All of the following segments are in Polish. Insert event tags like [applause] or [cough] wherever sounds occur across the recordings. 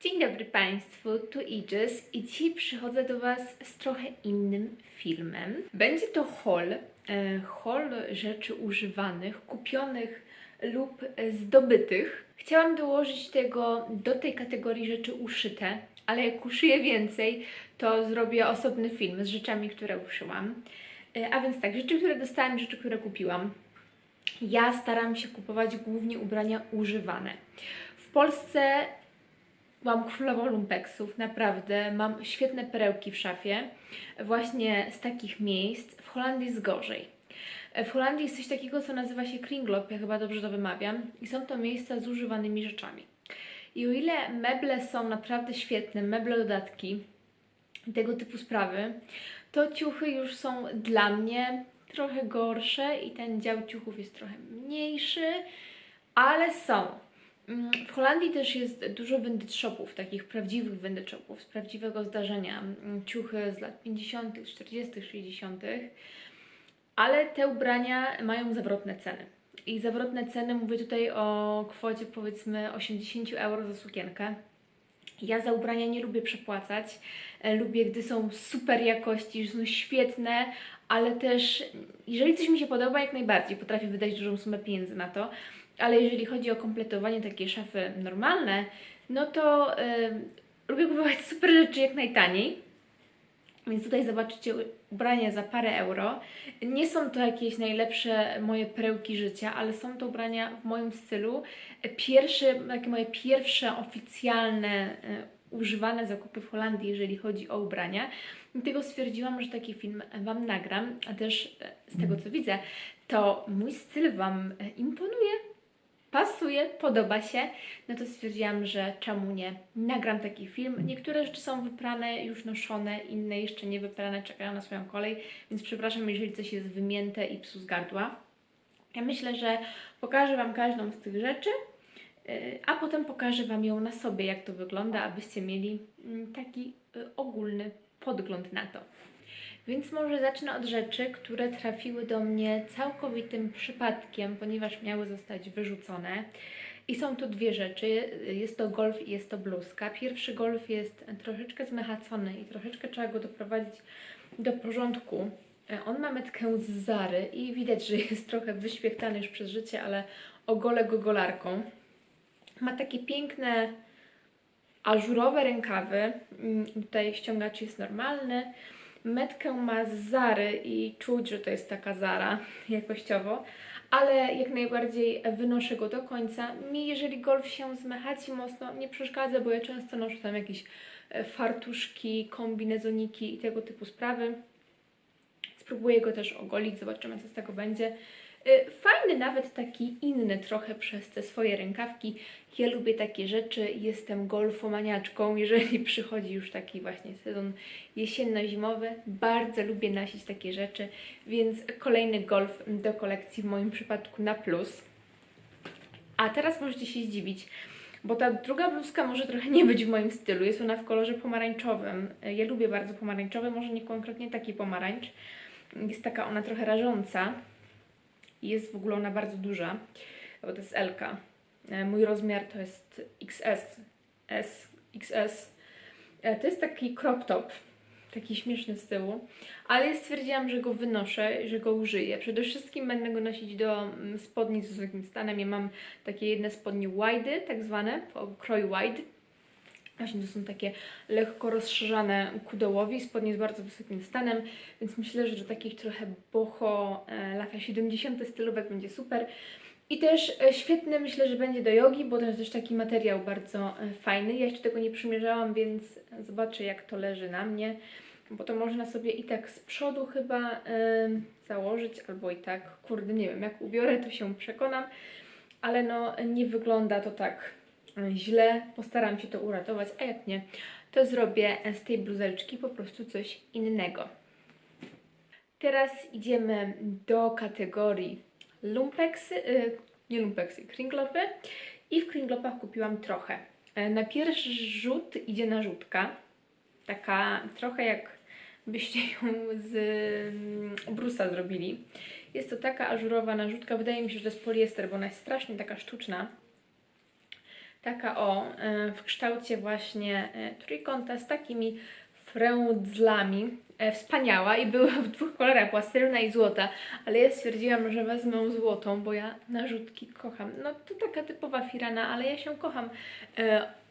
Dzień dobry Państwu, tu Aegis i dzisiaj przychodzę do Was z trochę innym filmem. Będzie to haul, e, haul rzeczy używanych, kupionych lub zdobytych. Chciałam dołożyć tego do tej kategorii rzeczy uszyte, ale jak uszyję więcej, to zrobię osobny film z rzeczami, które uszyłam. E, A więc tak, rzeczy, które dostałam, rzeczy, które kupiłam. Ja staram się kupować głównie ubrania używane. W Polsce Mam królową lumpeksów, naprawdę. Mam świetne perełki w szafie, właśnie z takich miejsc. W Holandii jest gorzej. W Holandii jest coś takiego, co nazywa się kringlop, ja chyba dobrze to wymawiam, i są to miejsca z używanymi rzeczami. I o ile meble są naprawdę świetne, meble dodatki, tego typu sprawy, to ciuchy już są dla mnie trochę gorsze i ten dział ciuchów jest trochę mniejszy, ale są. Mm, W Holandii też jest dużo vintage shopów, takich prawdziwych vintage shopów, z prawdziwego zdarzenia. Mm, Ciuchy z lat 50., 40., 60., ale te ubrania mają zawrotne ceny. I zawrotne ceny, mówię tutaj o kwocie powiedzmy 80 euro za sukienkę. Ja za ubrania nie lubię przepłacać. E, Lubię, gdy są super jakości, że są świetne, ale też jeżeli coś mi się podoba, jak najbardziej potrafię wydać dużą sumę pieniędzy na to. Ale jeżeli chodzi o kompletowanie takiej szafy normalne, no to e, lubię kupować super rzeczy jak najtaniej. Więc tutaj zobaczycie ubrania za parę euro. Nie są to jakieś najlepsze moje perełki życia, ale są to ubrania w moim stylu. Pierwsze, takie moje pierwsze oficjalne, e, używane zakupy w Holandii, jeżeli chodzi o ubrania. Dlatego stwierdziłam, że taki film Wam nagram, a też e, z tego co widzę, to mój styl Wam e, imponuje pasuje, podoba się, no to stwierdziłam, że czemu nie, nagram taki film. Niektóre rzeczy są wyprane, już noszone, inne jeszcze nie wyprane, czekają na swoją kolej, więc przepraszam, jeżeli coś jest wymięte i psu z gardła. Ja myślę, że pokażę Wam każdą z tych rzeczy, yy, a potem pokażę Wam ją na sobie, jak to wygląda, abyście mieli mm, taki y, ogólny podgląd na to. Więc może zacznę od rzeczy, które trafiły do mnie całkowitym przypadkiem, ponieważ miały zostać wyrzucone. I są to dwie rzeczy. Jest to golf i jest to bluzka. Pierwszy golf jest troszeczkę zmechacony i troszeczkę trzeba go doprowadzić do porządku. E, On ma metkę z Zary i widać, że jest trochę wyświechtany już przez życie, ale ogolę go golarką. Ma takie piękne ażurowe rękawy. Mm, Tutaj ściągacz jest normalny. Metkę ma z Zary i czuć, że to jest taka Zara jakościowo, ale jak najbardziej wynoszę go do końca. Mi, jeżeli golf się zmechaci mocno, nie przeszkadza, bo ja często noszę tam jakieś e, fartuszki, kombinezoniki i tego typu sprawy. Spróbuję go też ogolić, zobaczymy co z tego będzie. Y, Fajny, nawet taki inny trochę przez te swoje rękawki. Ja lubię takie rzeczy, jestem golfomaniaczką, jeżeli [laughs] przychodzi już taki właśnie sezon jesienno-zimowy. Bardzo lubię nosić takie rzeczy, więc kolejny golf do kolekcji w moim przypadku na plus. A teraz możecie się zdziwić, bo ta druga bluzka może trochę nie być w moim stylu. Jest ona w kolorze pomarańczowym. Ja lubię bardzo pomarańczowy, może nie konkretnie taki pomarańcz. Jest taka ona trochę rażąca. I jest w ogóle ona bardzo duża, bo to jest L. Mój rozmiar to jest XS. S, XS. E, To jest taki crop top, taki śmieszny z tyłu, ale stwierdziłam, że go wynoszę, że go użyję. Przede wszystkim będę go nosić do mm, spodni z wysokim stanem. Ja mam takie jedne spodnie wide, tak zwane, po kroju wide. Właśnie to są takie lekko rozszerzane kudołowi, spodnie z bardzo wysokim stanem, więc myślę, że do takich trochę boho, e, lata 70. stylówek będzie super. I też e, świetny myślę, że będzie do jogi, bo to jest też taki materiał bardzo e, fajny. Ja jeszcze tego nie przymierzałam, więc zobaczę jak to leży na mnie, bo to można sobie i tak z przodu chyba e, założyć, albo i tak, kurde nie wiem, jak ubiorę to się przekonam, ale no nie wygląda to tak źle. Postaram się to uratować, a jak nie, to zrobię z tej bluzelczki po prostu coś innego. Teraz idziemy do kategorii lumpeksy, y, nie lumpeksy, kringlopy. I w kringlopach kupiłam trochę. E, Na pierwszy rzut idzie narzutka. Taka trochę jak byście ją z mm, brusa zrobili. Jest to taka ażurowa narzutka. Wydaje mi się, że to jest poliester, bo ona jest strasznie taka sztuczna. Taka o, e, w kształcie właśnie e, trójkąta z takimi frędzlami. E, Wspaniała i była w dwóch kolorach, była i złota, ale ja stwierdziłam, że wezmę złotą, bo ja narzutki kocham. No to taka typowa firana, ale ja się kocham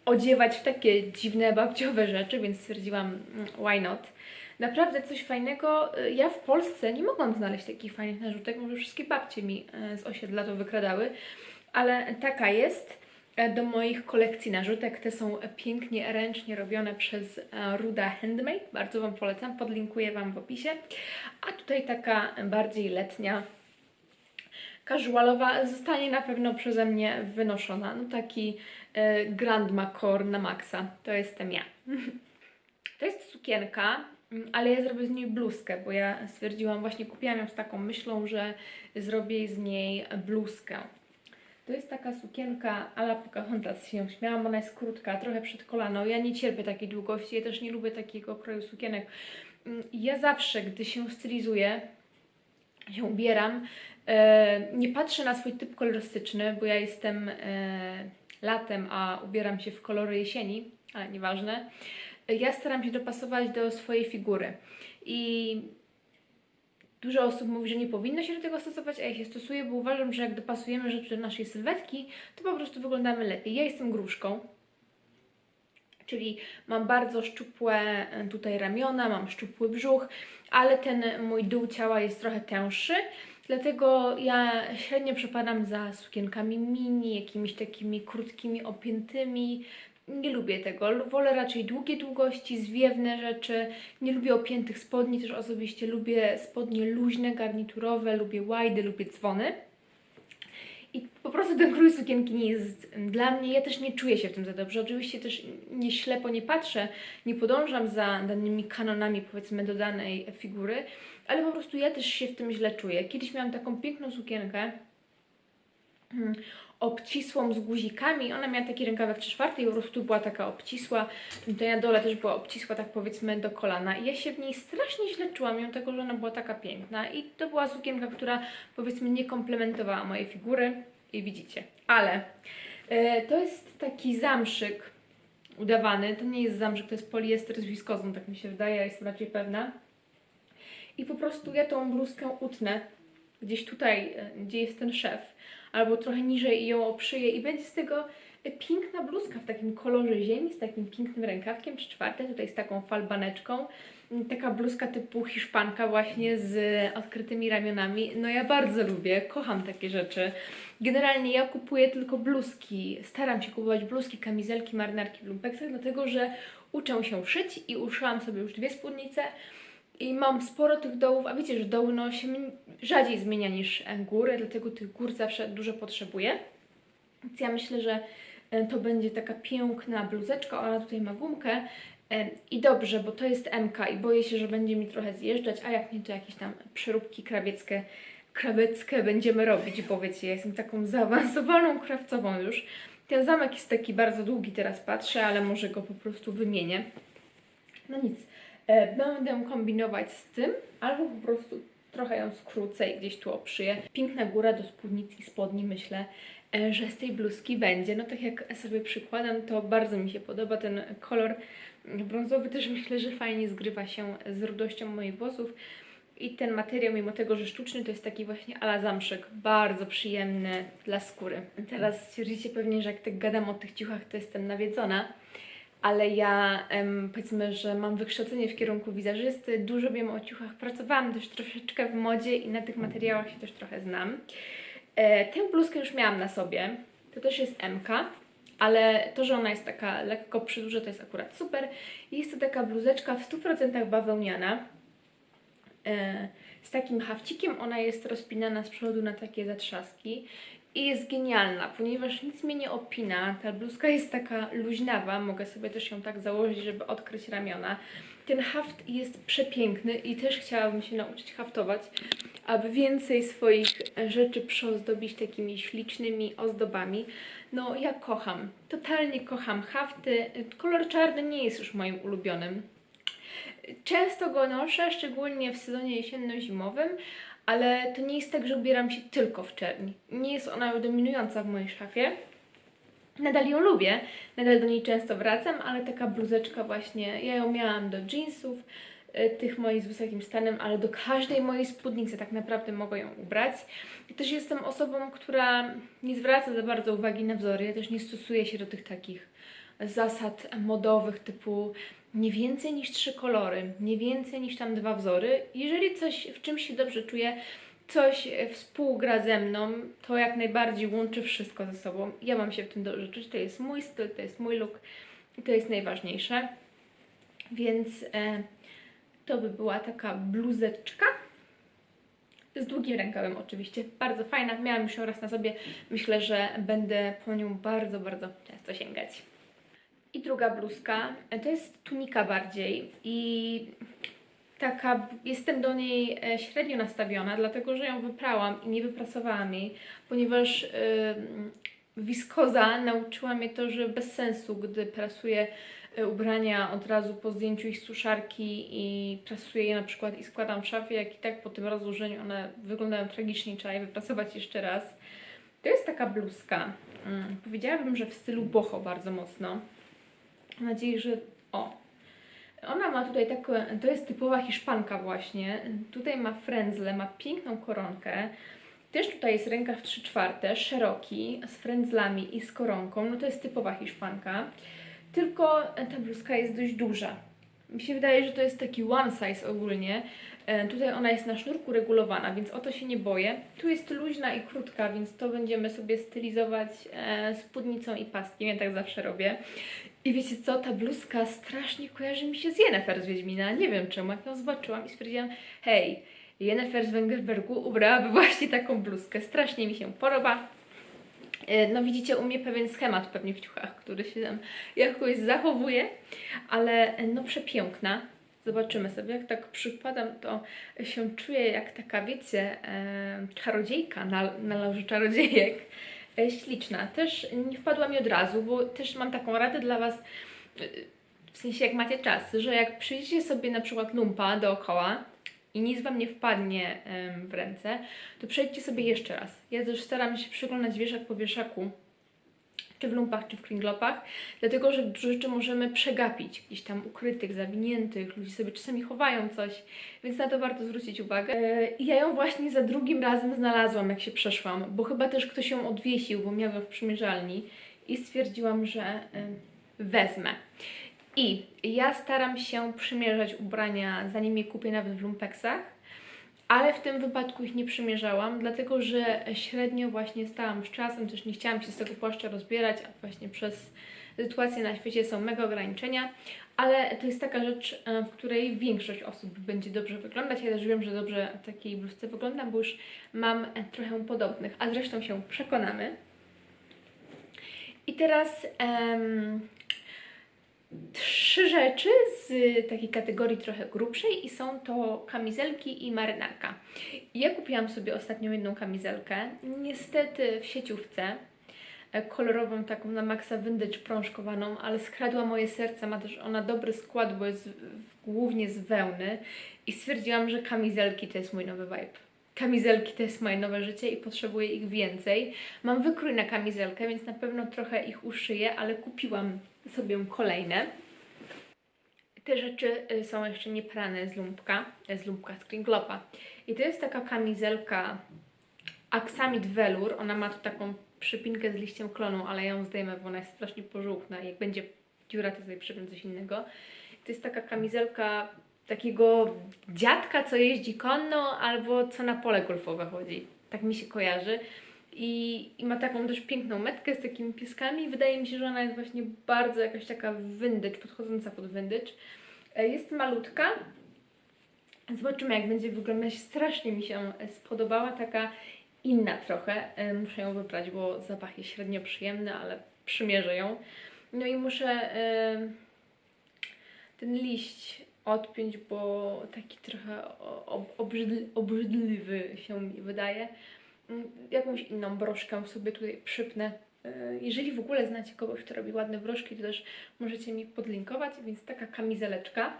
odziewać w takie dziwne, babciowe rzeczy, więc stwierdziłam, mm, why not. Naprawdę coś fajnego. Ja w Polsce nie mogłam znaleźć takich fajnych narzutek, może wszystkie babcie mi z osiedla to wykradały, ale taka jest do moich kolekcji narzutek. Te są pięknie ręcznie robione przez e, Ruda Handmade. Bardzo Wam polecam, podlinkuję Wam w opisie. A tutaj taka bardziej letnia, casualowa zostanie na pewno przeze mnie wynoszona. No taki e, Grandma Core na maksa. To jestem ja. [laughs] To jest sukienka, mm, ale ja zrobię z niej bluzkę, bo ja stwierdziłam, właśnie kupiłam ją z taką myślą, że zrobię z niej bluzkę. To jest taka sukienka ala Pocahontas, się śmiałam, ona jest krótka, trochę przed kolano. Ja nie cierpię takiej długości, ja też nie lubię takiego kroju sukienek. Mm, Ja zawsze, gdy się stylizuję, się ubieram, e, nie patrzę na swój typ kolorystyczny, bo ja jestem e, latem, a ubieram się w kolory jesieni, ale nieważne. Ja staram się dopasować do swojej figury i Dużo osób mówi, że nie powinno się do tego stosować, a ja się stosuję, bo uważam, że jak dopasujemy rzeczy do naszej sylwetki, to po prostu wyglądamy lepiej. Ja jestem gruszką, czyli mam bardzo szczupłe e, tutaj ramiona, mam szczupły brzuch, ale ten mój dół ciała jest trochę tęższy, dlatego ja średnio przepadam za sukienkami mini, jakimiś takimi krótkimi, opiętymi. Nie lubię tego. Wolę raczej długie długości, zwiewne rzeczy. Nie lubię opiętych spodni, też osobiście lubię spodnie luźne, garniturowe, lubię łajdy, lubię dzwony. I po prostu ten krój sukienki nie jest dla mnie, ja też nie czuję się w tym za dobrze. Oczywiście też nie ślepo nie patrzę, nie podążam za danymi kanonami, powiedzmy, do danej figury, ale po prostu ja też się w tym źle czuję. Kiedyś miałam taką piękną sukienkę, mm, obcisłą z guzikami. Ona miała taki rękawek 3 czwarte i po prostu była taka obcisła. To na dole też była obcisła, tak powiedzmy, do kolana. I ja się w niej strasznie źle czułam, mimo tego, że ona była taka piękna. I to była sukienka, która powiedzmy nie komplementowała mojej figury. I widzicie. Ale e, to jest taki zamszyk udawany. To nie jest zamszyk, to jest poliester z wiskozą, tak mi się wydaje, ja jestem raczej pewna. I po prostu ja tą bluzkę utnę gdzieś tutaj, e, gdzie jest ten szef, albo trochę niżej i ją oprzyję i będzie z tego e, piękna bluzka w takim kolorze ziemi, z takim pięknym rękawkiem, czy czwarte, tutaj z taką falbaneczką. Mm, Taka bluzka typu hiszpanka właśnie z odkrytymi ramionami. No ja bardzo lubię, kocham takie rzeczy. Generalnie ja kupuję tylko bluzki, staram się kupować bluzki, kamizelki, marynarki w lumpeksach, dlatego że uczę się szyć i uszyłam sobie już dwie spódnice i mam sporo tych dołów, a wiecie, że doły no, się rzadziej zmienia niż e, góry, dlatego tych gór zawsze dużo potrzebuję. Więc ja myślę, że e, to będzie taka piękna bluzeczka, ona tutaj ma gumkę e, i dobrze, bo to jest MK i boję się, że będzie mi trochę zjeżdżać, a jak nie, to jakieś tam przeróbki krawieckie, krawieckie będziemy robić, bo wiecie, ja jestem taką zaawansowaną krawcową już. Ten zamek jest taki bardzo długi, teraz patrzę, ale może go po prostu wymienię. No nic, będę kombinować z tym, albo po prostu trochę ją skrócę i gdzieś tu oprzyję. Piękna góra do spódnic i spodni, myślę, e, że z tej bluzki będzie. No tak jak sobie przykładam, to bardzo mi się podoba ten kolor brązowy, też myślę, że fajnie zgrywa się z rudością moich włosów. I ten materiał, mimo tego, że sztuczny, to jest taki właśnie ala zamszyk, bardzo przyjemny dla skóry. Teraz stwierdzicie pewnie, że jak tak gadam o tych ciuchach, to jestem nawiedzona, ale ja em, powiedzmy, że mam wykształcenie w kierunku wizerzysty, dużo wiem o ciuchach, pracowałam też troszeczkę w modzie i na tych materiałach się też trochę znam. E, tę bluzkę już miałam na sobie, to też jest MK, ale to, że ona jest taka lekko przydłuża, to jest akurat super. Jest to taka bluzeczka w 100% bawełniana, e, z takim hawcikiem. Ona jest rozpinana z przodu na takie zatrzaski i jest genialna, ponieważ nic mnie nie opina. Ta bluzka jest taka luźnawa, mogę sobie też ją tak założyć, żeby odkryć ramiona. Ten haft jest przepiękny i też chciałabym się nauczyć haftować, aby więcej swoich rzeczy przyozdobić takimi ślicznymi ozdobami. No, ja kocham, totalnie kocham hafty. Kolor czarny nie jest już moim ulubionym. Często go noszę, szczególnie w sezonie jesienno-zimowym, ale to nie jest tak, że ubieram się tylko w czerni. Nie jest ona dominująca w mojej szafie. Nadal ją lubię, nadal do niej często wracam, ale taka bluzeczka właśnie, ja ją miałam do jeansów, y, tych moich z wysokim stanem, ale do każdej mojej spódnicy tak naprawdę mogę ją ubrać. I też jestem osobą, która nie zwraca za bardzo uwagi na wzory, ja też nie stosuję się do tych takich zasad modowych typu nie więcej niż trzy kolory, nie więcej niż tam dwa wzory. Jeżeli coś w czymś się dobrze czuję, coś e, współgra ze mną, to jak najbardziej łączy wszystko ze sobą. Ja mam się w tym dobrze czuć, to jest mój styl, to jest mój look i to jest najważniejsze. Więc e, to by była taka bluzeczka. Z długim rękawem oczywiście, bardzo fajna. Miałam już ją raz na sobie. Myślę, że będę po nią bardzo, bardzo często sięgać. I druga bluzka, e, to jest tunika bardziej i taka, jestem do niej e, średnio nastawiona, dlatego że ją wyprałam i nie wyprasowałam jej, ponieważ yy, wiskoza nauczyła mnie to, że bez sensu, gdy prasuję e, ubrania od razu po zdjęciu ich suszarki i prasuję je na przykład i składam w szafie, jak i tak po tym rozłożeniu one wyglądają tragicznie, trzeba je wyprasować jeszcze raz. To jest taka bluzka, mm, powiedziałabym, że w stylu boho bardzo mocno. Mam nadzieję, że o, ona ma tutaj taką, to jest typowa hiszpanka właśnie. Tutaj ma frędzle, ma piękną koronkę. Też tutaj jest rękaw 3 czwarte, szeroki, z frędzlami i z koronką. No to jest typowa hiszpanka. Tylko ta bluzka jest dość duża. Mi się wydaje, że to jest taki one size ogólnie. E, Tutaj ona jest na sznurku regulowana, więc o to się nie boję. Tu jest luźna i krótka, więc to będziemy sobie stylizować e, spódnicą i paskiem. Ja tak zawsze robię. I wiecie co, ta bluzka strasznie kojarzy mi się z Jennifer z Wiedźmina. Nie wiem czemu, jak ją zobaczyłam i stwierdziłam, hej, Jennifer z Wengerbergu ubrałaby właśnie taką bluzkę. Strasznie mi się podoba. E, No widzicie u mnie pewien schemat pewnie w ciuchach, który się tam jakoś zachowuje, ale no przepiękna. Zobaczymy sobie, jak tak przypadam, to się czuję jak taka, wiecie, czarodziejka na, na loży czarodziejek. E, śliczna. Też nie wpadła mi od razu, bo też mam taką radę dla Was, e, w sensie jak macie czas, że jak przyjdziecie sobie na przykład lumpa dookoła i nic Wam nie wpadnie w ręce, to przejdźcie sobie jeszcze raz. Ja też staram się przyglądać wieszak po wieszaku, czy w lumpach, czy w kringlopach, dlatego że dużo rzeczy możemy przegapić, gdzieś tam ukrytych, zawiniętych, ludzie sobie czasami chowają coś, więc na to warto zwrócić uwagę. E, I ja ją właśnie za drugim razem znalazłam, jak się przeszłam, bo chyba też ktoś ją odwiesił, bo miał ją w przymierzalni i stwierdziłam, że wezmę. I ja staram się przymierzać ubrania, zanim je kupię nawet w lumpeksach, ale w tym wypadku ich nie przymierzałam, dlatego że średnio właśnie stałam z czasem, też nie chciałam się z tego płaszcza rozbierać, a właśnie przez sytuację na świecie są mega ograniczenia, ale to jest taka rzecz, e, w której większość osób będzie dobrze wyglądać. Ja też wiem, że dobrze w takiej bluzce wyglądam, bo już mam e, trochę podobnych, a zresztą się przekonamy. I teraz em, trzy rzeczy z takiej kategorii trochę grubszej i są to kamizelki i marynarka. Ja kupiłam sobie ostatnio jedną kamizelkę, niestety w sieciówce, e, kolorową taką na maksa vintage prążkowaną, ale skradła moje serce, ma też ona dobry skład, bo jest głównie z wełny i stwierdziłam, że kamizelki to jest mój nowy vibe. Kamizelki to jest moje nowe życie i potrzebuję ich więcej. Mam wykrój na kamizelkę, więc na pewno trochę ich uszyję, ale kupiłam sobie kolejne. Te rzeczy y, są jeszcze nie prane z lumpka, z lumpka z Kringlopa. I to jest taka kamizelka Aksamit Velour. Ona ma tu taką przypinkę z liściem klonu, ale ja ją zdejmę, bo ona jest strasznie pożółkna. Jak będzie dziura, to sobie przypię coś innego. To jest taka kamizelka takiego dziadka, co jeździ konno, albo co na pole golfowe chodzi. Tak mi się kojarzy. I, I ma taką dość piękną metkę z takimi pieskami. Wydaje mi się, że ona jest właśnie bardzo jakaś taka vintage, podchodząca pod vintage. E, Jest malutka. Zobaczymy, jak będzie wyglądać. Strasznie mi się spodobała. Taka inna trochę. E, Muszę ją wybrać, bo zapach jest średnio przyjemny, ale przymierzę ją. No i muszę e, ten liść odpiąć, bo taki trochę obrzydliwy się mi wydaje. Mm, Jakąś inną broszkę sobie tutaj przypnę. E, Jeżeli w ogóle znacie kogoś, kto robi ładne broszki, to też możecie mi podlinkować, więc taka kamizeleczka.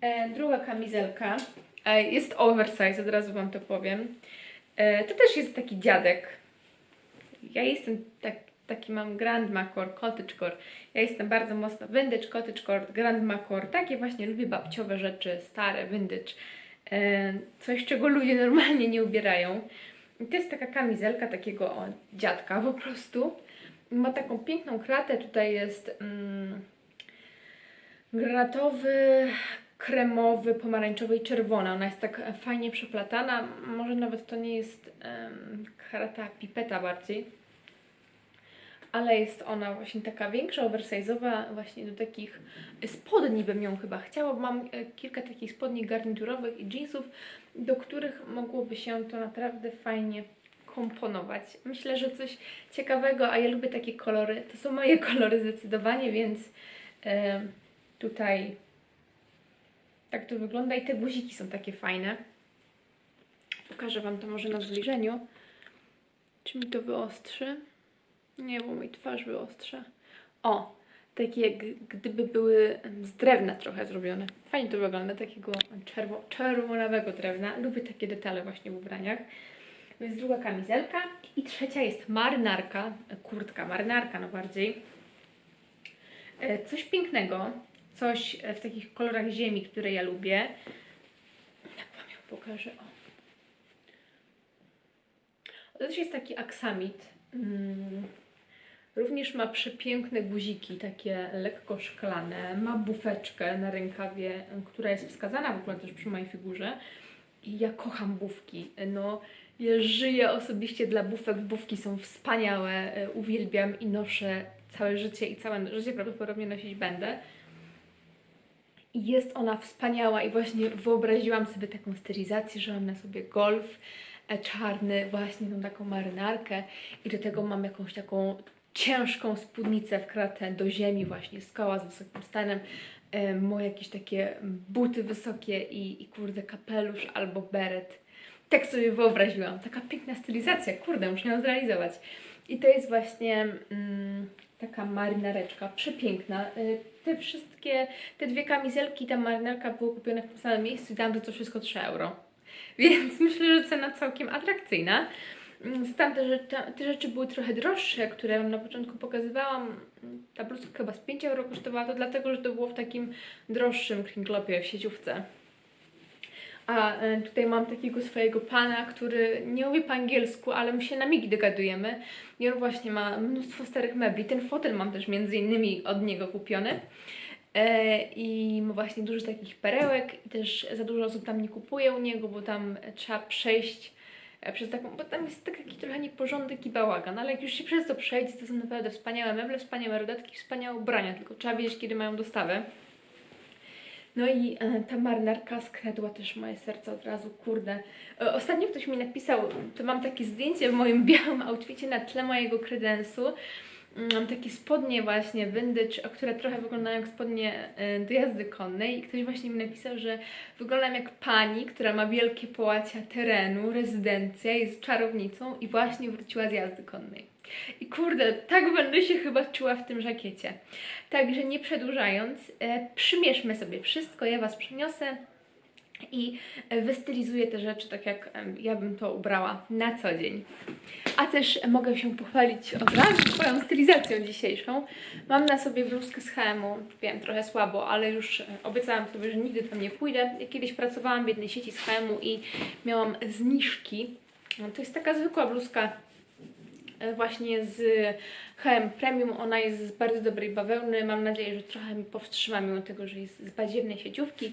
E, druga kamizelka e, jest oversize, od razu Wam to powiem. To też jest taki dziadek. Ja jestem tak, taki mam grandma core, cottagecore. Ja jestem bardzo mocno vintage, cottagecore, grandma core. Takie właśnie lubię babciowe rzeczy, stare, vintage. E, coś, czego ludzie normalnie nie ubierają. I to jest taka kamizelka takiego o, dziadka po prostu. Ma taką piękną kratę, tutaj jest mm, granatowy, kremowy, pomarańczowy i czerwona. Ona jest tak fajnie przeplatana. Może nawet to nie jest em, krata pipeta bardziej. Ale jest ona właśnie taka większa, oversize'owa, właśnie do takich spodni bym ją chyba chciała. bo Mam e, kilka takich spodni garniturowych i jeansów, do których mogłoby się to naprawdę fajnie komponować. Myślę, że coś ciekawego, a ja lubię takie kolory. To są moje [laughs] kolory zdecydowanie, więc e, tutaj tak to wygląda i te guziki są takie fajne. Pokażę Wam to może na zbliżeniu. Czy mi to wyostrzy? Nie, bo mój twarz wyostrza. O, takie jak gdyby były z drewna trochę zrobione. Fajnie to wygląda, takiego czerwo, czerwonawego drewna. Lubię takie detale właśnie w ubraniach. To jest druga kamizelka. I trzecia jest marynarka, kurtka, marynarka no bardziej. E, Coś pięknego, coś e, w takich kolorach ziemi, które ja lubię. Jak Wam ją pokażę? O. To też jest taki aksamit. Również ma przepiękne guziki, takie lekko szklane. Ma bufeczkę na rękawie, która jest wskazana w ogóle też przy mojej figurze. I ja kocham bufki. No, ja żyję osobiście dla bufek. Bufki są wspaniałe, e, uwielbiam i noszę całe życie i całe życie prawdopodobnie nosić będę. I jest ona wspaniała i właśnie wyobraziłam sobie taką stylizację, że mam na sobie golf e, czarny, właśnie tą taką marynarkę i do tego mam jakąś taką ciężką spódnicę w kratę do ziemi właśnie, skała z wysokim stanem, moje jakieś takie buty wysokie i, i kurde kapelusz albo beret. Tak sobie wyobraziłam. Taka piękna stylizacja, kurde, muszę ją zrealizować. I to jest właśnie mm, taka marynareczka, przepiękna. Y, Te wszystkie, te dwie kamizelki ta marynarka były kupione w tym samym miejscu i dałam to wszystko 3 euro. Więc myślę, że cena całkiem atrakcyjna. Mm, Tamte rzeczy, ta- te rzeczy były trochę droższe, które Wam na początku pokazywałam. Ta bluzka chyba z 5 euro kosztowała, to dlatego, że to było w takim droższym kringlopie w sieciówce. A e, tutaj mam takiego swojego pana, który nie mówi po angielsku, ale my się na migi dogadujemy. I on właśnie ma mnóstwo starych mebli. Ten fotel mam też między innymi od niego kupiony. E, I ma właśnie dużo takich perełek i też za dużo osób tam nie kupuje u niego, bo tam trzeba przejść przez taką, bo tam jest taki trochę nieporządek i bałagan, ale jak już się przez to przejdzie, to są naprawdę wspaniałe meble, wspaniałe rodatki, wspaniałe ubrania, tylko trzeba wiedzieć, kiedy mają dostawę. No i e, ta marynarka skradła też moje serce od razu, kurde. E, ostatnio ktoś mi napisał, to mam takie zdjęcie w moim białym outficie na tle mojego kredensu. Mm, Mam takie spodnie właśnie a które trochę wyglądają jak spodnie e, do jazdy konnej i ktoś właśnie mi napisał, że wyglądam jak pani, która ma wielkie połacia terenu, rezydencja, jest czarownicą i właśnie wróciła z jazdy konnej. I kurde, tak będę się chyba czuła w tym żakiecie. Także nie przedłużając, e, przymierzmy sobie wszystko, ja Was przyniosę i e, wystylizuję te rzeczy tak, jak ja bym to ubrała na co dzień. A też mogę się pochwalić od razu swoją stylizacją dzisiejszą. Mam na sobie bluzkę z H&M-u, wiem, trochę słabo, ale już e, obiecałam sobie, że nigdy tam nie pójdę. Ja kiedyś pracowałam w jednej sieci z H&M-u i miałam zniżki. No, to jest taka zwykła bluzka e, właśnie z H&M Premium. Ona jest z bardzo dobrej bawełny. Mam nadzieję, że trochę mi powstrzyma mimo tego, że jest z badziewnej sieciówki.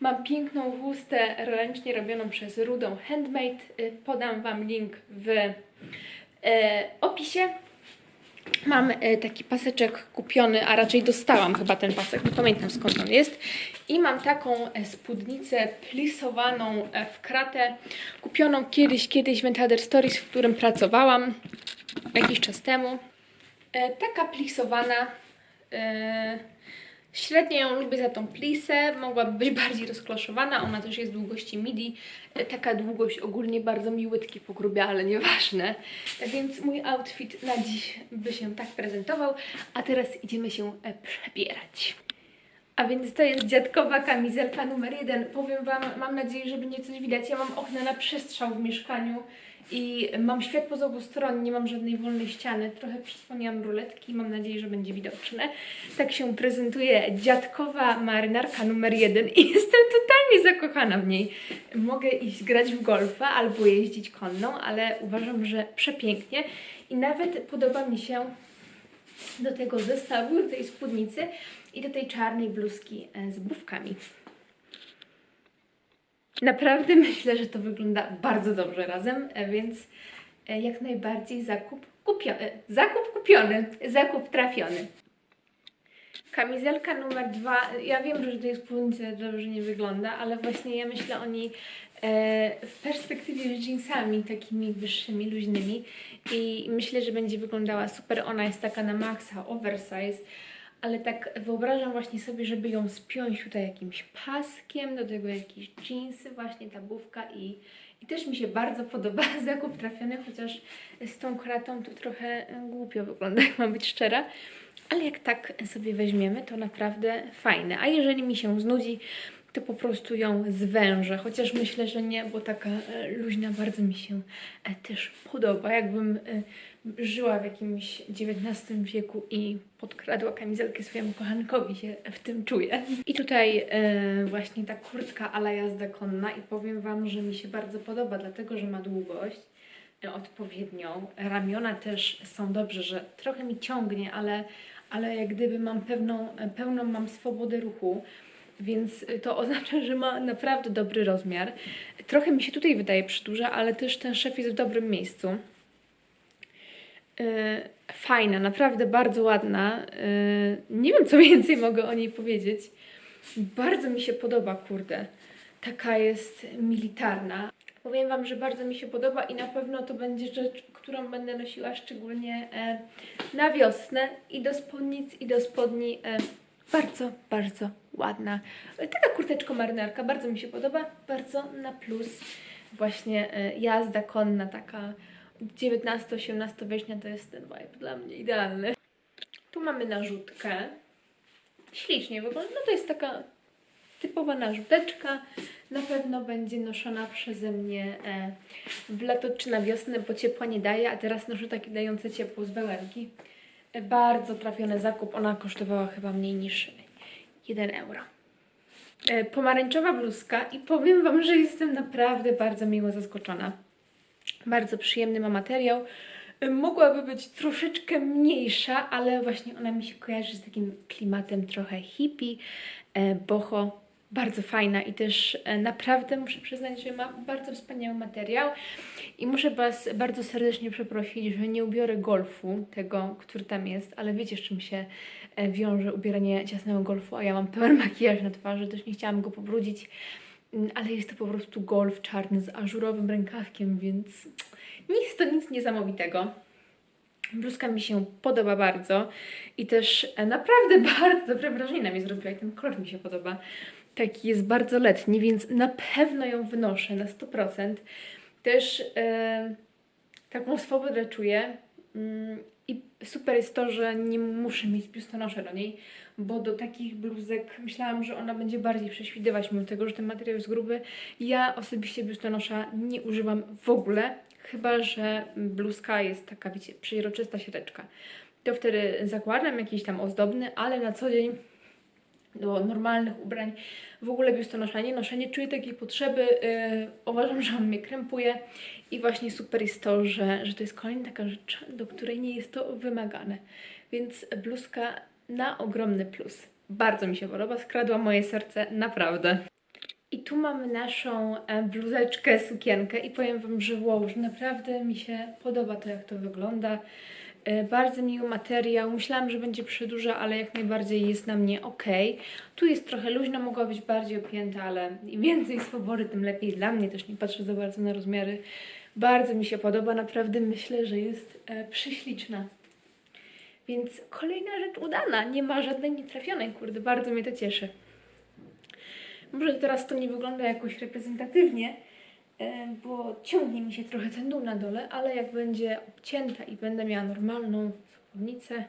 Mam piękną chustę ręcznie robioną przez Rudą Handmade. Y, Podam Wam link w e, opisie. Mam e, taki paseczek kupiony, a raczej dostałam chyba ten pasek, nie pamiętam skąd on jest. I mam taką e, spódnicę plisowaną w kratę, kupioną kiedyś, kiedyś w Enthader Stories, w którym pracowałam jakiś czas temu. Taka plisowana. Średnio ją lubię za tą plisę, mogłaby być [laughs] bardziej rozkloszowana, ona też jest długości midi. E, taka długość ogólnie bardzo mi łydki pogrubia, ale nieważne. E, Więc mój outfit na dziś by się tak prezentował, a teraz idziemy się e, przebierać. A więc to jest dziadkowa kamizelka numer jeden. Powiem Wam, mam nadzieję, że będzie coś widać. Ja mam okna na przestrzał w mieszkaniu I mam światło z obu stron, nie mam żadnej wolnej ściany. Trochę przysłoniłam ruletki, mam nadzieję, że będzie widoczne. Tak się prezentuje dziadkowa marynarka numer jeden i [laughs] jestem totalnie zakochana w niej. Mogę iść grać w golfa albo jeździć konną, ale uważam, że przepięknie. I nawet podoba mi się do tego zestawu, do tej spódnicy i do tej czarnej bluzki e, z bufkami. Naprawdę myślę, że to wygląda bardzo dobrze razem, e, więc e, jak najbardziej zakup kupiony. Zakup kupiony, zakup trafiony. Kamizelka numer dwa. Ja wiem, że tej spódnicy dobrze nie wygląda, ale właśnie ja myślę o niej e, w perspektywie z jeansami takimi wyższymi, luźnymi i myślę, że będzie wyglądała super. Ona jest taka na maksa, oversize, ale tak wyobrażam właśnie sobie, żeby ją spiąć tutaj jakimś paskiem, do tego jakieś jeansy, właśnie ta bufka i, i też mi się bardzo podoba [laughs] zakup trafiony, chociaż z tą kratą to trochę głupio wygląda, [laughs] jak mam być szczera. Ale jak tak sobie weźmiemy, to naprawdę fajne. A jeżeli mi się znudzi, to po prostu ją zwężę. Chociaż myślę, że nie, bo taka e, luźna bardzo mi się e, też podoba. Jakbym e, żyła w jakimś XIX wieku i podkradła kamizelkę swojemu kochankowi, się w tym czuję. I tutaj e, właśnie ta kurtka ala jazda konna i powiem Wam, że mi się bardzo podoba, dlatego że ma długość e, odpowiednią. Ramiona też są dobrze, że trochę mi ciągnie, ale, ale jak gdyby mam pewną, e, pełną mam swobodę ruchu, więc to oznacza, że ma naprawdę dobry rozmiar. Trochę mi się tutaj wydaje przydłuża, ale też ten szef jest w dobrym miejscu. E, Fajna, naprawdę bardzo ładna. E, Nie wiem, co [laughs] więcej mogę o niej powiedzieć. Bardzo mi się podoba, kurde. Taka jest militarna. Powiem Wam, że bardzo mi się podoba i na pewno to będzie rzecz, którą będę nosiła szczególnie e, na wiosnę i do spódnic, i do spodni. E, bardzo, bardzo ładna. Taka kurteczka marynarka, bardzo mi się podoba, bardzo na plus. Właśnie e, jazda konna, taka 19-18 września to jest ten vibe dla mnie idealny. Tu mamy narzutkę. Ślicznie wygląda, no to jest taka typowa narzuteczka. Na pewno będzie noszona przeze mnie e, w lato czy na wiosnę, bo ciepła nie daje, a teraz noszę takie dające ciepło z wełenki. E, bardzo trafiony zakup, ona kosztowała chyba mniej niż 1 euro. E, pomarańczowa bluzka i powiem Wam, że jestem naprawdę bardzo miło zaskoczona. Bardzo przyjemny ma materiał. Mogłaby być troszeczkę mniejsza, ale właśnie ona mi się kojarzy z takim klimatem trochę hippie, e, boho. Bardzo fajna i też e, naprawdę muszę przyznać, że ma bardzo wspaniały materiał i muszę Was bardzo serdecznie przeprosić, że nie ubiorę golfu, tego, który tam jest, ale wiecie z czym się e, wiąże ubieranie ciasnego golfu, a ja mam pełen makijaż na twarzy, też nie chciałam go pobrudzić, ale jest to po prostu golf czarny z ażurowym rękawkiem, więc jest to nic niesamowitego. Bluzka mi się podoba bardzo i też e, naprawdę [laughs] bardzo dobre wrażenie na mnie zrobiła i ten kolor mi się podoba. Taki jest bardzo letni, więc na pewno ją wynoszę na 100%. Też e, taką swobodę czuję mm, i super jest to, że nie muszę mieć biustonosza do niej, bo do takich bluzek myślałam, że ona będzie bardziej prześwitywać, mimo tego, że ten materiał jest gruby. Ja osobiście biustonosza nie używam w ogóle, chyba że bluzka jest taka, wiecie, przeźroczysta siateczka. To wtedy zakładam jakiś tam ozdobny, ale na co dzień do normalnych ubrań w ogóle biustonosza nie noszę, nie czuję takiej potrzeby, yy, uważam, że on mnie krępuje i właśnie super jest to, że, że to jest kolejna taka rzecz, do której nie jest to wymagane. Więc bluzka na ogromny plus. Bardzo mi się podoba, skradła moje serce, naprawdę. I tu mamy naszą e, bluzeczkę, sukienkę i powiem Wam, że wow, że naprawdę mi się podoba to, jak to wygląda. E, Bardzo miły materiał. Myślałam, że będzie przedłuża, ale jak najbardziej jest na mnie ok. Tu jest trochę luźno, mogła być bardziej opięta, ale im więcej swobody, tym lepiej dla mnie. Też nie patrzę za bardzo na rozmiary. Bardzo mi się podoba, naprawdę myślę, że jest e, prześliczna. Więc kolejna rzecz udana. Nie ma żadnej nietrafionej, kurde, bardzo mnie to cieszy. Może teraz to nie wygląda jakoś reprezentatywnie, bo ciągnie mi się trochę ten dół na dole, ale jak będzie obcięta i będę miała normalną spódnicę,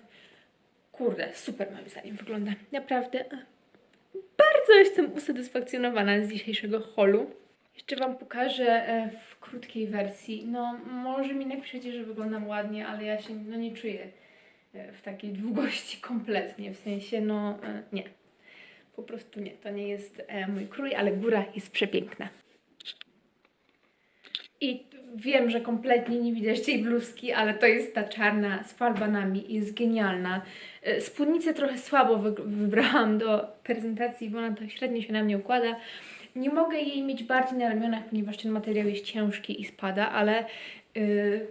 kurde, super moim zdaniem wygląda. Naprawdę e, bardzo jestem usatysfakcjonowana z dzisiejszego holu. Jeszcze Wam pokażę e, w krótkiej wersji. No, może mi napiszecie, że wyglądam ładnie, ale ja się no, nie czuję e, w takiej długości kompletnie. W sensie, no e, nie. Po prostu nie. To nie jest e, mój krój, ale góra jest przepiękna. I wiem, że kompletnie nie widać tej bluzki, ale to jest ta czarna z falbanami i jest genialna. E, Spódnicę trochę słabo wy- wybrałam do prezentacji, bo ona to średnio się na mnie układa. Nie mogę jej mieć bardziej na ramionach, ponieważ ten materiał jest ciężki i spada, ale yy,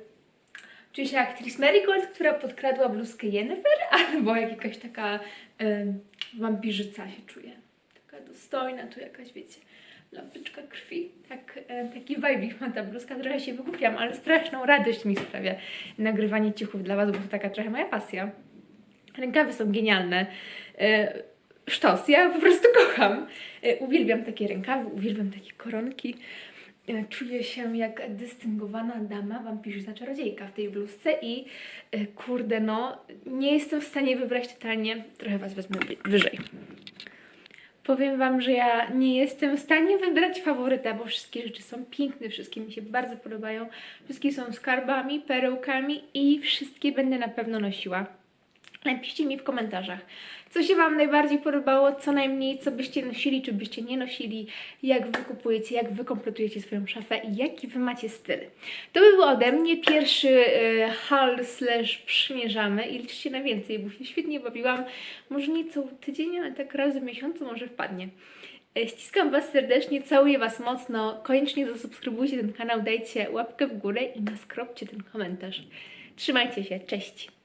czuję się jak Tris Marigold, która podkradła bluzkę Yennefer, [laughs] albo jak jakaś taka yy, wampirzyca się czuję. Taka dostojna, tu jakaś, wiecie, lampyczka krwi. Tak, e, taki vibe ma ta bluzka. Trochę się wykupiam, ale straszną radość mi sprawia nagrywanie ciuchów dla Was, bo to taka trochę moja pasja. Rękawy są genialne. E, Sztos, ja po prostu kocham. E, Uwielbiam takie rękawy, uwielbiam takie koronki. Czuję się jak dystyngowana dama, wampirzyca, czarodziejka w tej bluzce i kurde no, nie jestem w stanie wybrać totalnie, trochę Was wezmę wy- wyżej. Powiem Wam, że ja nie jestem w stanie wybrać faworyta, bo wszystkie rzeczy są piękne, wszystkie mi się bardzo podobają. Wszystkie są skarbami, perełkami i wszystkie będę na pewno nosiła. Napiszcie mi w komentarzach, co się Wam najbardziej podobało, co najmniej, co byście nosili, czy byście nie nosili, jak Wy kupujecie, jak Wy kompletujecie swoją szafę i jaki Wy macie styl. To by było ode mnie pierwszy e, haul slash przymierzamy i liczcie na więcej, bo się świetnie bawiłam. Może nie co tydzień, ale tak raz w miesiącu może wpadnie. E, Ściskam Was serdecznie, całuję Was mocno. Koniecznie zasubskrybujcie ten kanał, dajcie łapkę w górę i naskropcie ten komentarz. Trzymajcie się, cześć!